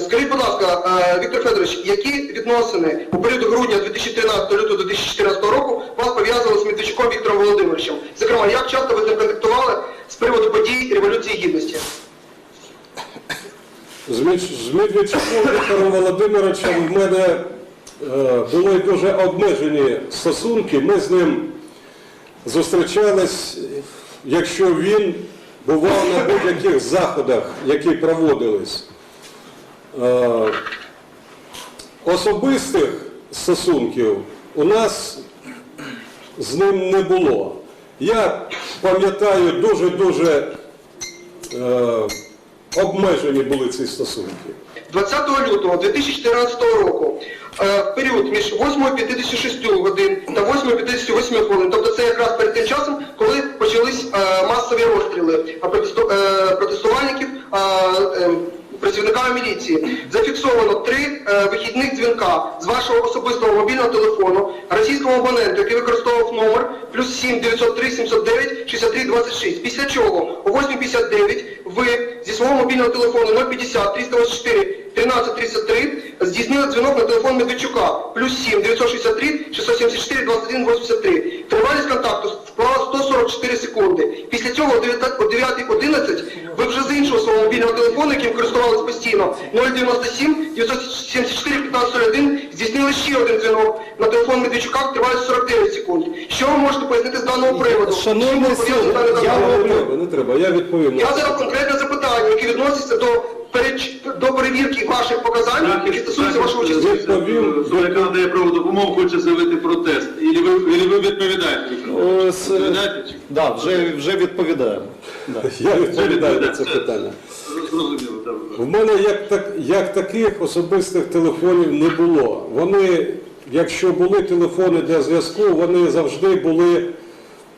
Скажіть, будь ласка, Віктор Федорович, які відносини у період грудня 2013 лютого 2014 року вас пов'язували з Медведчуком Віктором Володимировичем? Зокрема, як часто ви з контактували з приводу подій Революції Гідності? З Медведчуком Віктором Володимировичем в мене е, були дуже обмежені стосунки. Ми з ним зустрічались, якщо він бував на будь-яких заходах, які проводились. Е, Особистих стосунків у нас з ним не було. Я пам'ятаю дуже-дуже е, обмежені були ці стосунки. 20 лютого 2014 року е, період між 8.56 годин та 8.58 хвилин, тобто це якраз перед вихідних дзвінка з вашого особистого мобільного телефону російському абоненту, який використовував номер плюс 7 903 709 63 26. Після чого о 8.59 ви зі свого мобільного телефону 050 324 1333 здійснили дзвінок на телефон Медведчука плюс 7 963 674 21 83. Тривалість контакту склала 144 секунди. Після цього о 9.11 ви вже з іншого свого мобільного телефону, яким користувалися постійно, 097 974 1541 здійснили ще один дзвінок на телефон Медведчука тривалістю 49 секунд. Що ви можете пояснити з даного приводу? Шановний Чим ви пов'язані я? Не треба, не треба, я відповім Я задав конкретне запитання, яке відноситься до. До перевірки ваших показань, які стосуються вашого участі. Яка надає право допомогу, хоче заявити протест. Ілі ви, ілі ви відповідаєте? Ось, е, Відповідаєте? чи? Да, вже, вже відповідаємо. Да. Я відповідаю на це питання. В мене як, так, як таких особистих телефонів не було. Вони, якщо були телефони для зв'язку, вони завжди були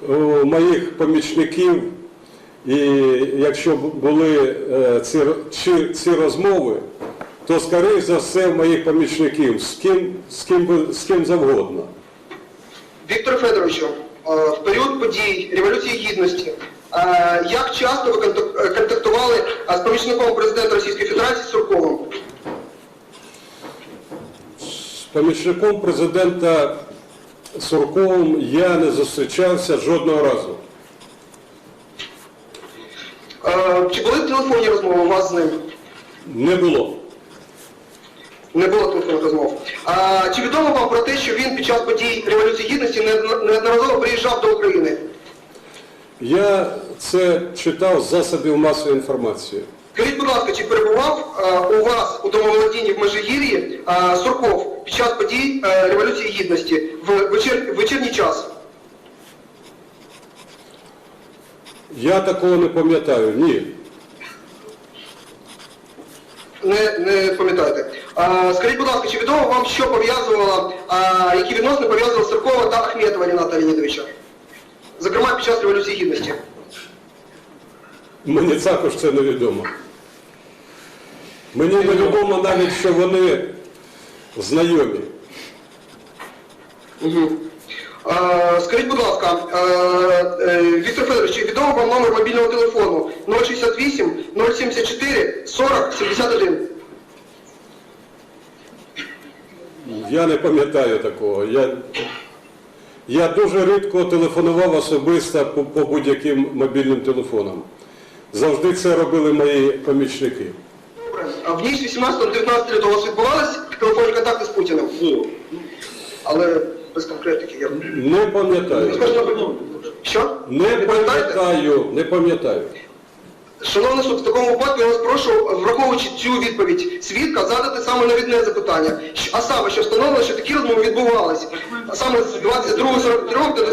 у моїх помічників. І якщо були е, ці, чи, ці розмови, то скоріш за все в моїх помічників, з ким, з ким, з ким завгодно. Віктор Федоровичу, е, в період подій Революції Гідності, е, як часто ви контактували з помічником президента Російської Федерації Сурковим? З помічником президента Сурковим я не зустрічався жодного разу. Е, Чи були телефонні розмови у вас з ним? Не було. Не було телефонних розмов. А, чи відомо вам про те, що він під час подій Революції Гідності неодноразово приїжджав до України? Я це читав з засобів масової інформації. Скажіть, будь ласка, чи перебував е, у вас у домоволодінні в Межигір'ї Сурков під час подій е, Революції Гідності в вечір, вечірній час? Я такого не пам'ятаю. Ні. Не, не пам'ятаєте. Скажіть, будь ласка, чи відомо вам, що пов'язувало, які відносини пов'язували Суркова та Ахметова Ріната Леонідовича? Зокрема, під час Революції Гідності. Мені також це невідомо. Мені невідомо навіть, що вони знайомі. А, скажіть, будь ласка, е, Віктор Федорович, вам номер мобільного телефону 068 074 40 71? Я не пам'ятаю такого. Я, я дуже рідко телефонував особисто по, по будь-яким мобільним телефонам. Завжди це робили мої помічники. Добре. А в ніч 18-19 лютого у вас відбувались телефонні контакти з Путіним? Ні. Але без конкретики я. Не пам'ятаю. Що? Не пам'ятаю, не пам'ятаю. Шановний суд, в такому випадку я вас прошу, враховуючи цю відповідь свідка, задати саме навідне запитання. Щ- А саме, що встановлено, що такі розмови відбувалися. А саме з 22.43 до...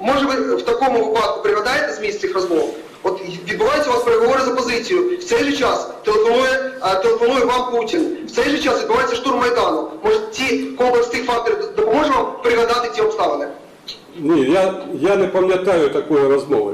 Може ви в такому випадку пригадаєте зміст цих розмов? От відбуваються у вас переговори за позицію. В цей же час телефонує, а, телефонує вам Путін. В цей же час відбувається штурм Майдану. Може ці комплекс цих факторів допоможе вам пригадати? Ні, я, я не пам'ятаю такої розмови.